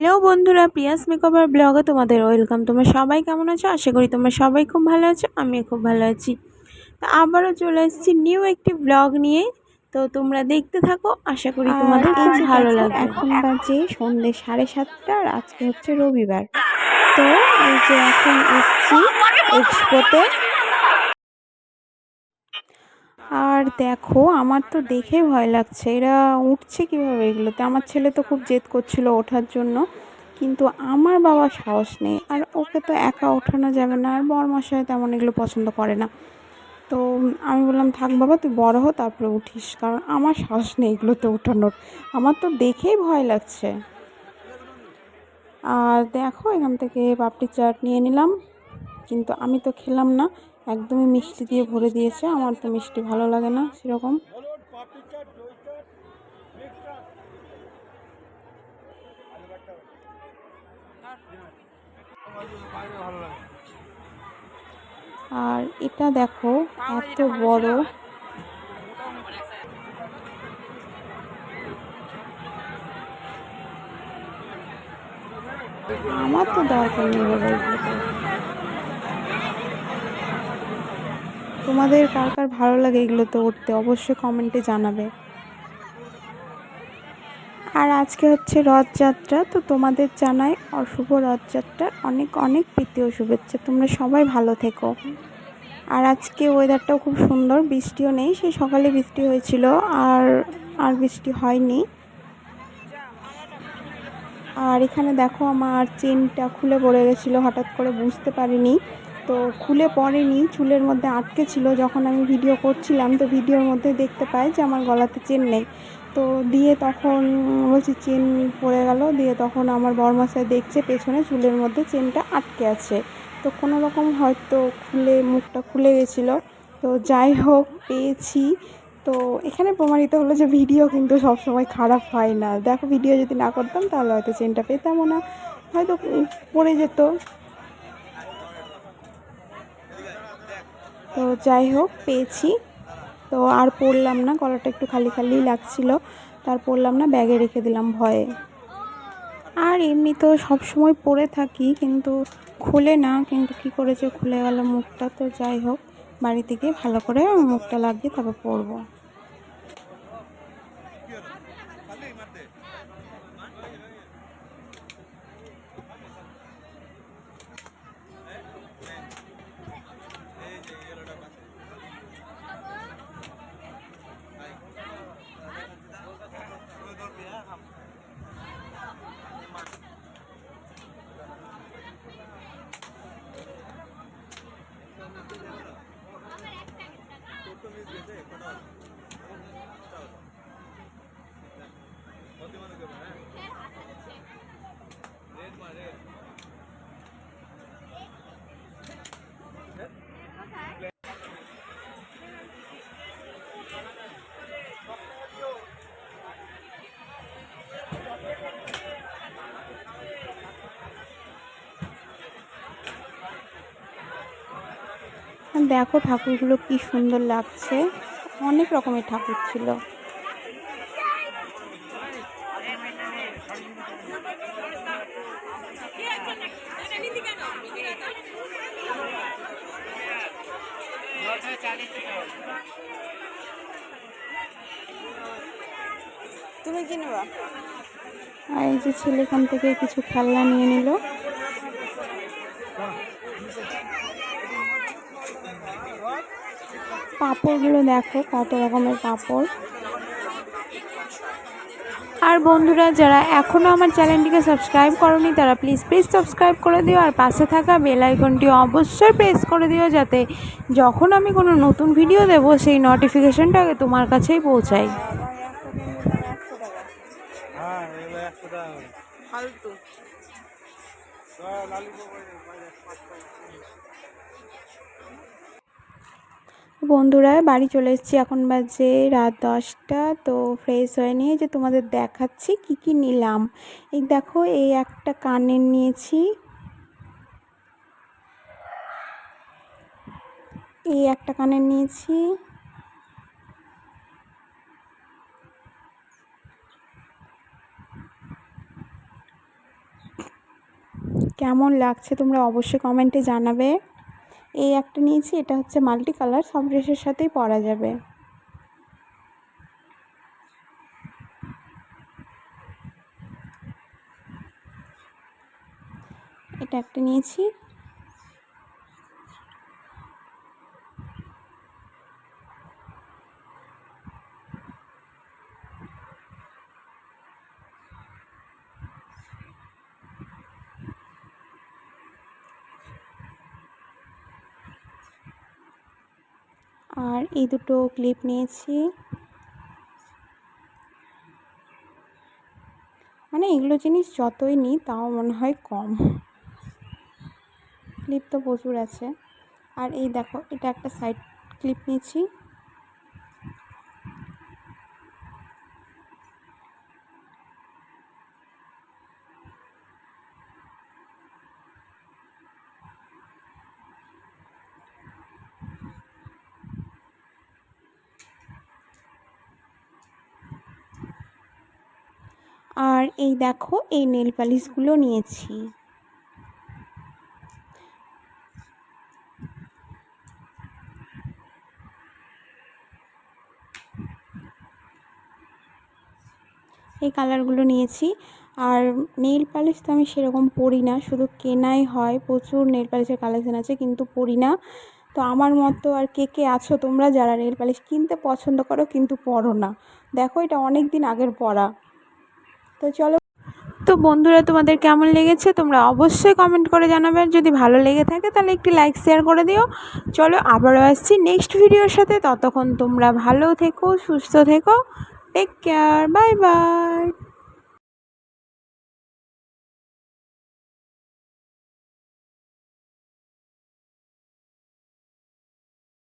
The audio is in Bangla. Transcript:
হ্যালো বন্ধুরা পিয়াস মেকওভার ব্লগে তোমাদের ওয়েলকাম তোমরা সবাই কেমন আছো আশা করি তোমরা সবাই খুব ভালো আছো আমি খুব ভালো আছি তো আবারও চলে এসেছি নিউ একটি ব্লগ নিয়ে তো তোমরা দেখতে থাকো আশা করি তোমাদের খুব ভালো লাগবে এখন বাজে সন্ধ্যে সাড়ে সাতটা আর আজকে হচ্ছে রবিবার তো এই যে এখন এসছি এক্সপোতে আর দেখো, আমার তো দেখে ভয় লাগছে। এরা উঠছে কীভাবে এগুলোতে? আমার ছেলে তো খুব জেদ করছিল ওঠার জন্য, কিন্তু আমার বাবা সাহস নেই। আর ওকে তো একা ওঠানো যাবে না, আর বরমশাই তেমন এগুলো পছন্দ করে না। তো আমি বললাম, থাক বাবা, তুই বড় হো, তারপরে উঠিস। কারণ আমার সাহস নেই এগুলোতে ওঠানোর আমার তো দেখেই ভয় লাগছে। আর দেখো, এখান থেকে পাপড়ি চাট নিয়ে নিলাম, কিন্তু আমি তো খেলাম না। একদমই মিষ্টি দিয়ে ভরে দিয়েছে। আমার তো মিষ্টি ভালো লাগে না সেরকম। আর এটা দেখো, এত বড়। আমার তো দরকার নেই বাবা এগুলোতে তোমাদের কার কার ভালো লাগে এগুলোতে উঠতে অবশ্যই কমেন্টে জানাবে। আর আজকে হচ্ছে রথযাত্রা, তো তোমাদের জানাই অশুভ রথযাত্রার অনেক অনেক প্রীতি ও শুভেচ্ছা। তোমরা সবাই ভালো থেকো। আর আজকে ওয়েদারটাও খুব সুন্দর, বৃষ্টিও নেই, সেই সকালে বৃষ্টি হয়েছিল, আর আর বৃষ্টি হয়নি। আর এখানে দেখো আমার চেনটা খুলে পড়ে গেছিল, হঠাৎ করে বুঝতে পারিনি। তো খুলে পড়েনি, চুলের মধ্যে আটকে ছিল। যখন আমি ভিডিও করছিলাম, তো ভিডিওর মধ্যে দেখতে পাই যে আমার গলাতে চেন নেই। তো দিয়ে তখন বলছি, চেন পড়ে গেল। দিয়ে তখন আমার বরমাসায় দেখছে, পেছনে চুলের মধ্যে চেনটা আটকে আছে। তো কোনো রকম হয়তো খুলে, মুখটা খুলে গেছিল। তো যাই হোক, পেয়েছি। তো এখানে প্রমাণিত হলো যে ভিডিও কিন্তু সবসময় খারাপ হয় না। দেখো ভিডিও যদি না করতাম, তাহলে হয়তো চেনটা পেতামও না। হয়তো পড়ে যেত। তো যাই হোক, পেয়েছি। তো আর পড়লাম না, গলাটা একটু খালি খালি লাগছিল। তার পড়লাম না, ব্যাগে রেখে দিলাম ভয়ে। আর এমনি তো সব সময় পরে থাকি, কিন্তু খুলে না, কিন্তু কি করেছে খুলে গেল মুখটা। তো যাই হোক, বাড়ি থেকে ভালো করে মুখটা লাগিয়ে তারপর পরবো দেখো ঠাকুরগুলো কি সুন্দর লাগছে। অনেক রকমের ঠাকুর ছিল। তুমি কি নেবা? আর এই যে ছেলে এখান থেকে কিছু খেলনা নিয়ে নিল। পাঁপড়গুলো দেখো কত রকমের পাঁপড় আর বন্ধুরা যারা এখনও আমার চ্যানেলটিকে সাবস্ক্রাইব করনি তারা প্লিজ প্লিজ সাবস্ক্রাইব করে দিও। আর পাশে থাকা বেল আইকনটি অবশ্যই প্রেস করে দিও যাতে যখন আমি কোনো নতুন ভিডিও দেব সেই নোটিফিকেশনটা আগে তোমার কাছেই পৌঁছায়। ফালতু। বন্ধুরা, বাড়ি চলে এসেছি। এখন বাজে রাত দশটা, তো ফ্রেশ হয়ে নিয়ে যে তোমাদের দেখাচ্ছি কি কি নিলাম। এই দেখো, এই একটা কানের নিয়েছি। এই একটা কানের নিয়েছি। কেমন লাগছে তোমরা অবশ্যই কমেন্টে জানাবে। এই একটা নিয়েছি, এটা হচ্ছে মাল্টি কালার সব ড্রেসের সাথেই পরা যাবে। এটা একটা নিয়েছি। আর এই দুটো ক্লিপ নিয়েছি। মানে এগুলো জিনিস যতই নিই তাও মনে হয় কম। ক্লিপ তো প্রচুর আছে। আর এই দেখো, এটা একটা সাইড ক্লিপ নিয়েছি। আর এই দেখো, এই নেল পালিশগুলো নিয়েছি। এই কালারগুলো নিয়েছি। আর নেল পালিশ তো আমি সেরকম পরি না, শুধু কেনাই হয়, প্রচুর নেল পালিশের কালেকশান আছে, কিন্তু পরি না। তো আমার মতো আর কে কে আছো তোমরা যারা নেল পালিশ কিনতে পছন্দ করো, কিন্তু পরো না। দেখো, এটা অনেক দিন আগের পরা। তো চলো। তো বন্ধুরা, তোমাদের কেমন লেগেছে? তোমরা অবশ্যই কমেন্ট করে জানাবে। যদি ভালো লেগে থাকে, তাহলে একটি লাইক শেয়ার করে দিও। চলো, আবারও আসছি নেক্সট ভিডিওর সাথে। ততক্ষণ তোমরা ভালো থেকো, সুস্থ থেকো। Take care bye bye